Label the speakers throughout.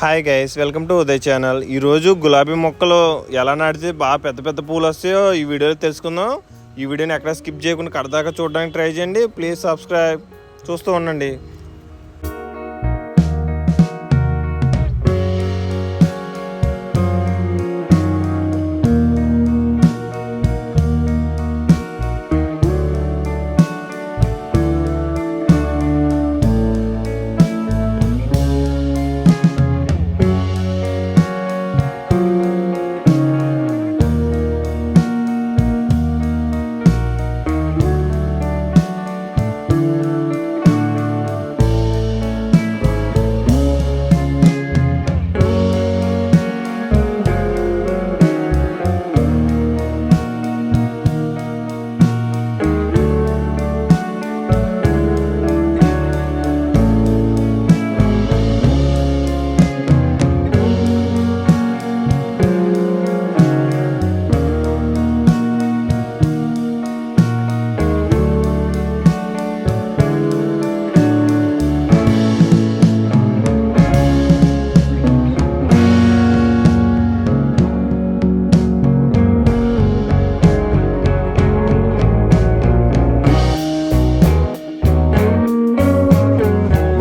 Speaker 1: Hi guys welcome to Uday channel ఈరోజు గులాబీ మొక్కలు ఎలా నాటితే బాగా పెద్ద పెద్ద పూలు వస్తాయో ఈ వీడియోలో తెలుసుకుందాం. ఈ వీడియోని ఎక్కడ స్కిప్ చేయకుండా కడదాకా చూడడానికి ట్రై చేయండి. ప్లీజ్ సబ్స్క్రైబ్ చూస్తూ ఉండండి.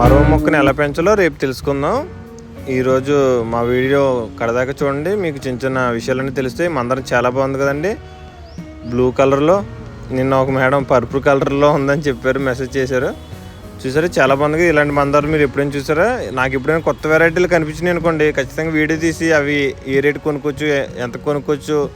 Speaker 1: మరో మొక్కను ఎలా పెంచాలో రేపు తెలుసుకుందాం. ఈరోజు మా వీడియో కడదాకా చూడండి. మీకు చిన్న చిన్న విషయాలన్నీ తెలుస్తాయి. మందరం చాలా బాగుంది కదండి. బ్లూ కలర్లో నిన్న ఒక మేడం పర్పుల్ కలర్లో ఉందని చెప్పారు మెసేజ్ చేశారు. చూసారా? చాలా బాగుంది కదా. ఇలాంటి మందారం మీరు ఎప్పుడైనా చూసారా? నాకు ఎప్పుడైనా కొత్త వెరైటీలు కనిపించినాయి అనుకోండి. ఖచ్చితంగా వీడియో తీసి అవి ఏ రేటు కొనుక్కోవచ్చు ఎంత కొనుక్కోవచ్చు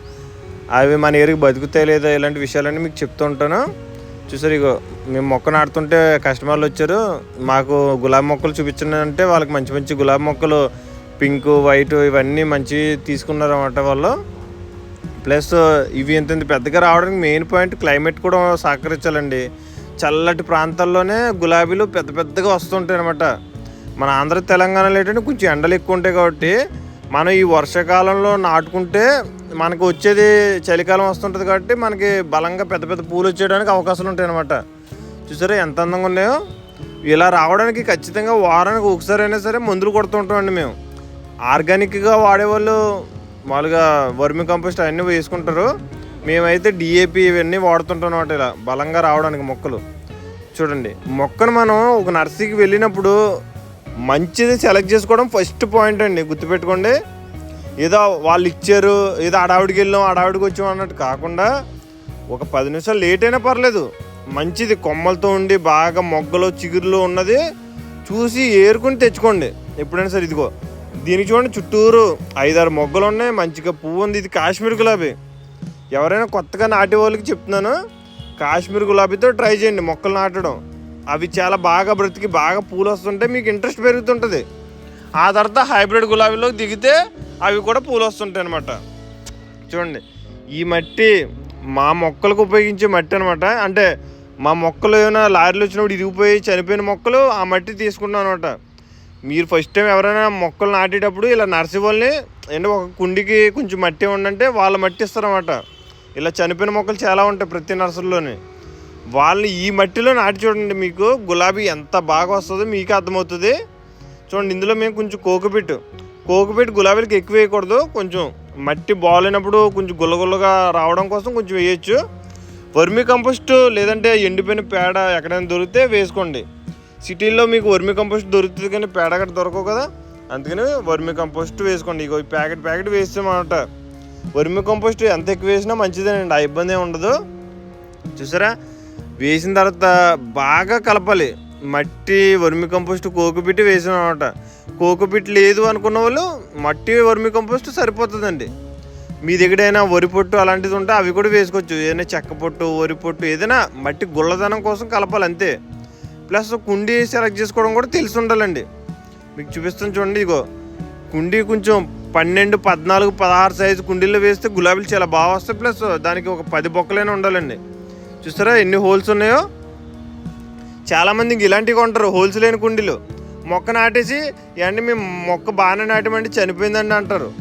Speaker 1: అవి మన ఏరికి బతుకుతాయి లేదా ఇలాంటి విషయాలన్నీ మీకు చెప్తూ ఉంటాను. చూసారు ఇగో మేము మొక్క నాటుతుంటే కస్టమర్లు వచ్చారు. మాకు గులాబీ మొక్కలు చూపించండి వాళ్ళకి మంచి మంచి గులాబీ మొక్కలు పింక్ వైట్ ఇవన్నీ మంచి తీసుకున్నారు అన్నమాట వాళ్ళు. ప్లస్ ఇవి ఎంత పెద్దగా రావడానికి మెయిన్ పాయింట్ క్లైమేట్ కూడా సహకరించాలండి. చల్లటి ప్రాంతాల్లోనే గులాబీలు పెద్ద పెద్దగా వస్తుంటాయి అనమాట మన ఆంధ్ర తెలంగాణలో ఏంటంటే కొంచెం ఎండలు ఎక్కువ ఉంటాయి కాబట్టి మనం ఈ వర్షాకాలంలో నాటుకుంటే మనకు వచ్చేది చలికాలం వస్తుంటుంది కాబట్టి మనకి బలంగా పెద్ద పెద్ద పూలు వచ్చేయడానికి అవకాశాలు ఉంటాయి అనమాట చూసారా ఎంత అందంగా ఉన్నాయో? ఇలా రావడానికి ఖచ్చితంగా వారానికి ఒకసారి అయినా సరే మందులు కొడుతుంటామండి మేము. ఆర్గానిక్గా వాడేవాళ్ళు మామూలుగా వర్మి కంపోస్ట్ అవన్నీ వేసుకుంటారు. మేమైతే డిఏపి ఇవన్నీ వాడుతుంటాం అనమాట ఇలా బలంగా రావడానికి మొక్కలు. చూడండి మొక్కను మనం ఒక నర్సరీకి వెళ్ళినప్పుడు మంచిది సెలెక్ట్ చేసుకోవడం ఫస్ట్ పాయింట్ అండి గుర్తుపెట్టుకోండి. ఏదో వాళ్ళు ఇచ్చారు ఏదో అడావిడికి వెళ్ళాం అడావిడికి వచ్చాం అన్నట్టు కాకుండా ఒక పది నిమిషాలు లేట్ అయినా పర్లేదు. మంచిది కొమ్మలతో ఉండి బాగా మొగ్గలు చిగురులు ఉన్నది చూసి ఏరుకుని తెచ్చుకోండి. ఎప్పుడైనా సరే ఇదిగో దీనికి చూడండి చుట్టూరు ఐదారు మొగ్గలు ఉన్నాయి మంచిగా పువ్వు ఉంది. ఇది కాశ్మీర్ గులాబీ. ఎవరైనా కొత్తగా నాటే వాళ్ళకి చెప్తున్నాను కాశ్మీర్ గులాబీతో ట్రై చేయండి మొక్కలు నాటడం. అవి చాలా బాగా బ్రతికి బాగా పూలు వస్తుంటే మీకు ఇంట్రెస్ట్ పెరుగుతుంటుంది. ఆ తర్వాత హైబ్రిడ్ గులాబీలోకి దిగితే అవి కూడా పూలు వస్తుంటాయి అనమాట చూడండి ఈ మట్టి మా మొక్కలకు ఉపయోగించే మట్టి అనమాట అంటే మా మొక్కలు ఏమైనా లారీలు వచ్చినప్పుడు ఇరిగిపోయి చనిపోయిన మొక్కలు ఆ మట్టి తీసుకున్నాం అనమాట మీరు ఫస్ట్ టైం ఎవరైనా మొక్కలు నాటేటప్పుడు ఇలా నర్సరీ వాళ్ళని అంటే ఒక కుండికి కొంచెం మట్టి ఉండంటే వాళ్ళ మట్టి ఇస్తారన్నమాట. ఇలా చనిపోయిన మొక్కలు చాలా ఉంటాయి ప్రతి నర్సరీలోనే. వాళ్ళని ఈ మట్టిలో నాటి చూడండి మీకు. గులాబీ ఎంత బాగా వస్తుందో మీకు అర్థమవుతుంది. చూడండి ఇందులో మేము కొంచెం కోకపిట్టు. కోకపిట్టు గులాబీలకి ఎక్కువ వేయకూడదు. కొంచెం మట్టి బాగాలేనప్పుడు కొంచెం గుల్లగుల్లగా రావడం కోసం కొంచెం వేయచ్చు. వర్మి కంపోస్ట్ లేదంటే ఎండిపోయిన పేడ ఎక్కడైనా దొరికితే వేసుకోండి. సిటీల్లో మీకు వర్మి కంపోస్ట్ దొరుకుతుంది కానీ పేడ అక్కడ దొరకవు కదా. అందుకని వర్మి కంపోస్ట్ వేసుకోండి. ఇగో ఈ ప్యాకెట్ ప్యాకెట్ వేస్తామన్నమాట వర్మి కంపోస్ట్ ఎంత ఎక్కువ వేసినా మంచిదేనండి. ఆ ఇబ్బంది ఏమి ఉండదు. చూసారా? వేసిన తర్వాత బాగా కలపాలి. మట్టి వర్మి కంపోస్ట్ కోకుపిట్టి వేసాం అనమాట కోకుపిట్టి లేదు అనుకున్న వాళ్ళు మట్టి వర్మి కంపోస్ట్ సరిపోతుందండి. మీ దగ్గర అయినా వరి పొట్టు అలాంటిది ఉంటే అవి కూడా వేసుకోవచ్చు. ఏదైనా చెక్క పొట్టు వరి పొట్టు ఏదైనా మట్టి గుల్లదనం కోసం కలపాలి అంతే. ప్లస్ కుండీ సెలెక్ట్ చేసుకోవడం కూడా తెలిసి ఉండాలండి. మీకు చూపిస్తాను చూడండి ఇగో. కుండీ కొంచెం పన్నెండు పద్నాలుగు పదహారు సైజు కుండీల్లో వేస్తే గులాబీలు చాలా బాగా వస్తాయి. ప్లస్ దానికి ఒక పది బొక్కలైనా ఉండాలండి. చూస్తారా ఎన్ని హోల్స్ ఉన్నాయో? చాలామంది ఇంక ఇలాంటివి కొంటారు హోల్స్ లేని కుండీలు. మొక్క నాటేసి ఏంటి మేము మొక్క బాగానే నాటమంటే చనిపోయిందండి అంటారు.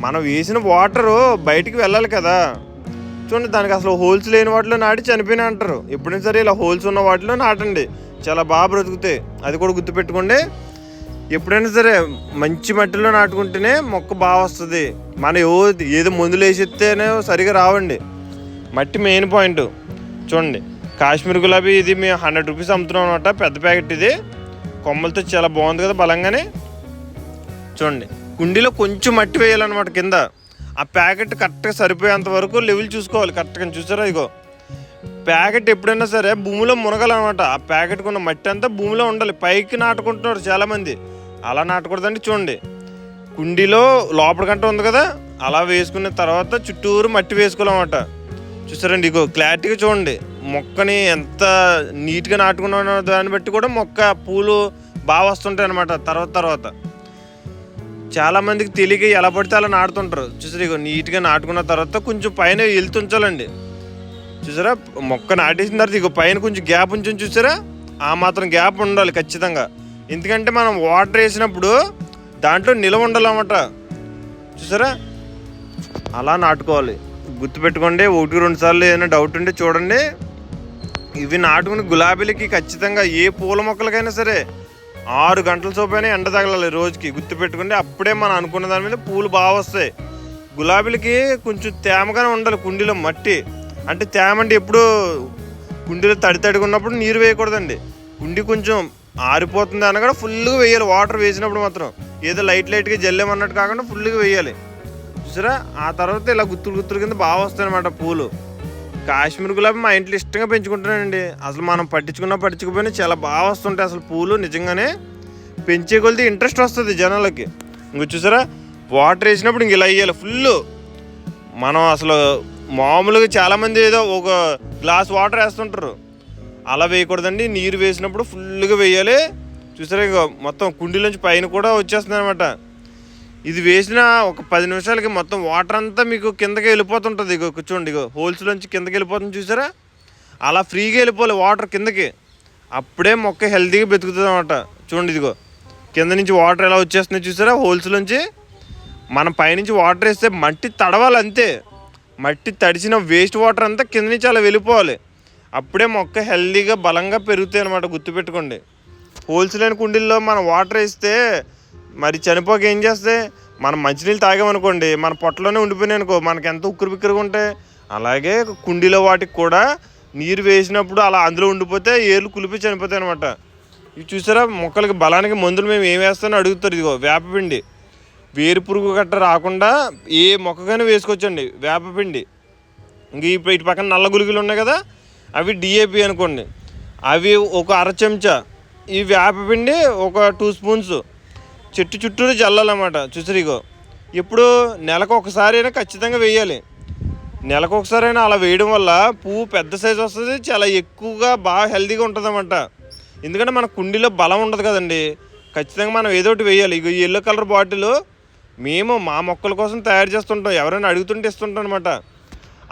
Speaker 1: మనం వేసిన వాటరు బయటికి వెళ్ళాలి కదా. చూడండి దానికి అసలు హోల్స్ లేని వాటిలో నాటి చనిపోయినా అంటారు. ఎప్పుడైనా సరే ఇలా హోల్స్ ఉన్న వాటిలో నాటండి. చాలా బాగా బ్రతుకుతాయి. అది కూడా గుర్తుపెట్టుకోండి. ఎప్పుడైనా సరే మంచి మట్టిలో నాటుకుంటేనే మొక్క బాగా వస్తుంది. మనం ఏదో ఏదో మందులు వేసిస్తేనే సరిగా రావండి. మట్టి మెయిన్ పాయింట్. చూడండి కాశ్మీర్ గులాబీ ఇది మేము హండ్రెడ్ రూపీస్ అమ్ముతున్నాం అనమాట పెద్ద ప్యాకెట్ ఇది. కొమ్మలతో చాలా బాగుంది కదా బలంగానే. చూడండి కుండీలో కొంచెం మట్టి వేయాలన్నమాట కింద. ఆ ప్యాకెట్ కరెక్ట్గా సరిపోయేంత వరకు లెవెల్ చూసుకోవాలి కరెక్ట్గా చూసారా ఇగో? ప్యాకెట్ ఎప్పుడైనా సరే భూమిలో మునగాలన్నమాట. ఆ ప్యాకెట్కి ఉన్న మట్టి అంతా భూమిలో ఉండాలి. పైకి నాటుకుంటున్నారు చాలామంది. అలా నాటకూడదండి చూడండి. కుండీలో లోపల కంటే ఉంది కదా అలా వేసుకున్న తర్వాత చుట్టూరు మట్టి వేసుకోవాలన్నమాట. చూసారండి ఇగో క్లారిటీగా చూడండి. మొక్కని ఎంత నీట్గా నాటుకున్న దాన్ని బట్టి కూడా మొక్క పూలు బాగా వస్తుంటాయి అనమాట తర్వాత తర్వాత. చాలా మందికి తెలియక ఎలా పడితే అలా నాటుతుంటారు. చూసారు ఇగో నీట్గా నాటుకున్న తర్వాత కొంచెం పైన వెళ్తుంచాలండి. చూసారా మొక్క నాటేసిన తర్వాత ఇగో పైన కొంచెం గ్యాప్ ఉంచుని చూసారా? ఆ మాత్రం గ్యాప్ ఉండాలి ఖచ్చితంగా. ఎందుకంటే మనం వాటర్ వేసినప్పుడు దాంట్లో నిలవ ఉండాలన్నమాట. చూసారా? అలా నాటుకోవాలి. గుర్తుపెట్టుకోండి ఒకటి రెండు సార్లు ఏదైనా డౌట్ ఉంటే చూడండి. ఇవి నాటుకుని గులాబీలకి ఖచ్చితంగా ఏ పూల మొక్కలకైనా సరే ఆరు గంటల సోపైనా ఎండ తగలాలి రోజుకి. గుర్తుపెట్టుకుంటే అప్పుడే మనం అనుకున్న దాని మీద పూలు బాగా వస్తాయి. గులాబీలకి కొంచెం తేమగానే ఉండాలి కుండీలో మట్టి. అంటే తేమ అంటే ఎప్పుడు కుండీలో తడి తడిగా ఉన్నప్పుడు నీరు వేయకూడదండి. కుండీ కొంచెం ఆరిపోతుంది అనగా ఫుల్గా వేయాలి. వాటర్ వేసినప్పుడు మాత్రం. ఏదో లైట్ లైట్గా జల్లేమన్నట్టు కాకుండా ఫుల్గా వేయాలి. చూసారా? ఆ తర్వాత ఇలా గుత్తులు గుత్తులు కింద బాగా వస్తాయన్నమాట పూలు. కాశ్మీర్ గులాబీ మా ఇంట్లో ఇష్టంగా పెంచుకుంటానండి. అసలు మనం పట్టించుకున్నా పట్టించుకుపోయినా చాలా బాగా వస్తుంటాయి అసలు పూలు నిజంగానే. పెంచే కొలిది ఇంట్రెస్ట్ వస్తుంది జనాలకి. ఇంక చూసారా? వాటర్ వేసినప్పుడు ఇంక ఇలా వేయాలి ఫుల్ మనం అసలు మామూలుగా చాలామంది ఏదో ఒక గ్లాస్ వాటర్ వేస్తుంటారు. అలా వేయకూడదండి. నీరు వేసినప్పుడు ఫుల్గా వేయాలి. చూసారా ఇంక మొత్తం కుండీలోంచి పైన కూడా వచ్చేస్తుంది అనమాట ఇది వేసిన ఒక పది నిమిషాలకి మొత్తం వాటర్ అంతా మీకు కిందకి వెళ్ళిపోతుంటుంది. ఇగో కూర్చోండి ఇగో హోల్స్లోంచి కిందకి వెళ్ళిపోతుంది చూసారా? అలా ఫ్రీగా వెళ్ళిపోవాలి వాటర్ కిందకి. అప్పుడే మొక్క హెల్తీగా బెతుకుతుంది అనమాట చూడండి ఇదిగో కింద నుంచి వాటర్ ఎలా వచ్చేస్తున్నాయి చూసారా? హోల్స్లోంచి మనం పైనుంచి వాటర్ వేస్తే మట్టి తడవాలి అంతే. మట్టి తడిచిన వేస్ట్ వాటర్ అంతా కింద నుంచి అలా వెళ్ళిపోవాలి. అప్పుడే మొక్క హెల్దీగా బలంగా పెరుగుతాయి అనమాట గుర్తుపెట్టుకోండి. హోల్స్ లేని కుండీల్లో మనం వాటర్ వేస్తే మరి చనిపోక ఏం చేస్తే? మనం మంచినీళ్ళు తాగామనుకోండి మన పొట్టలోనే ఉండిపోయినాయి అనుకో మనకి ఎంత ఉక్కురు బిక్కురుగా ఉంటాయి అలాగే కుండీలో వాటికి కూడా నీరు వేసినప్పుడు అలా అందులో ఉండిపోతే ఏర్లు కులిపి చనిపోతాయి అనమాట ఇవి చూసారా? మొక్కలకి బలానికి మందులు మేము ఏం వేస్తానో అడుగుతారు. ఇదిగో వేపపిండి వేరు పురుగు గట్ట రాకుండా ఏ మొక్కగానే వేసుకోవచ్చండి వేపపిండి ఇంక ఇప్పుడు ఇటు పక్కన నల్ల గులికలు ఉన్నాయి కదా అవి డిఏపి అనుకోండి. అవి ఒక అర చెంచా. ఈ వేపపిండి ఒక టూ స్పూన్స్ చెట్టు చుట్టూరు చల్లాలన్నమాట. చూసారు ఇగో ఇప్పుడు నెలకు ఒకసారి అయినా ఖచ్చితంగా వేయాలి. నెలకు ఒకసారి అయినా అలా వేయడం వల్ల పువ్వు పెద్ద సైజు వస్తుంది చాలా ఎక్కువగా బాగా హెల్తీగా ఉంటుందన్నమాట. ఎందుకంటే మన కుండీలో బలం ఉండదు కదండి. ఖచ్చితంగా మనం ఏదో ఒకటి వేయాలి. ఇగో ఎల్లో కలర్ బాటిల్ మేము మా మొక్కల కోసం తయారు చేస్తుంటాం. ఎవరైనా అడుగుతుంటే ఇస్తుంటాం అనమాట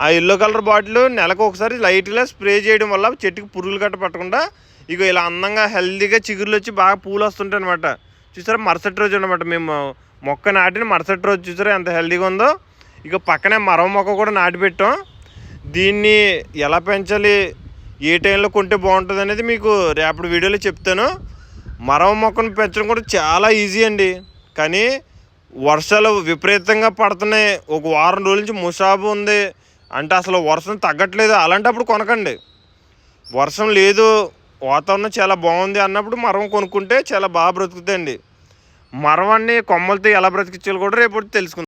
Speaker 1: ఆ ఎల్లో కలర్ బాటిల్ నెలకు ఒకసారి లైట్గా స్ప్రే చేయడం వల్ల చెట్టుకి పురుగులు గట్ట పట్టకుండా ఇక ఇలా అందంగా హెల్తీగా చిగురులు వచ్చి బాగా పూలు వస్తుంటాయి అనమాట చూసారా? మరుసటి రోజు అనమాట మేము మొక్క నాటిన మరుసటి రోజు చూసారా? ఎంత హెల్దీగా ఉందో. ఇక పక్కనే మరో మొక్క కూడా నాటి పెట్టాం దీన్ని ఎలా పెంచాలి? ఏ టైంలో కొంటే బాగుంటుంది అనేది మీకు రేపటి వీడియోలో చెప్తాను. మరవ మొక్కను పెంచడం కూడా చాలా ఈజీ అండి. కానీ వర్షాలు విపరీతంగా పడుతున్నాయి. ఒక వారం రోజుల నుంచి ముసాబు ఉంది. అంటే అసలు వర్షం తగ్గట్లేదు. అలాంటప్పుడు కొనకండి. వర్షం లేదు. వాతావరణం చాలా బాగుంది అన్నప్పుడు మరం కొనుక్కుంటే చాలా బాగా బ్రతుకుతాయండి. మరవాన్ని కొమ్మలతో ఎలా బ్రతికించాలో కూడా రేపు తెలుసుకుందాం.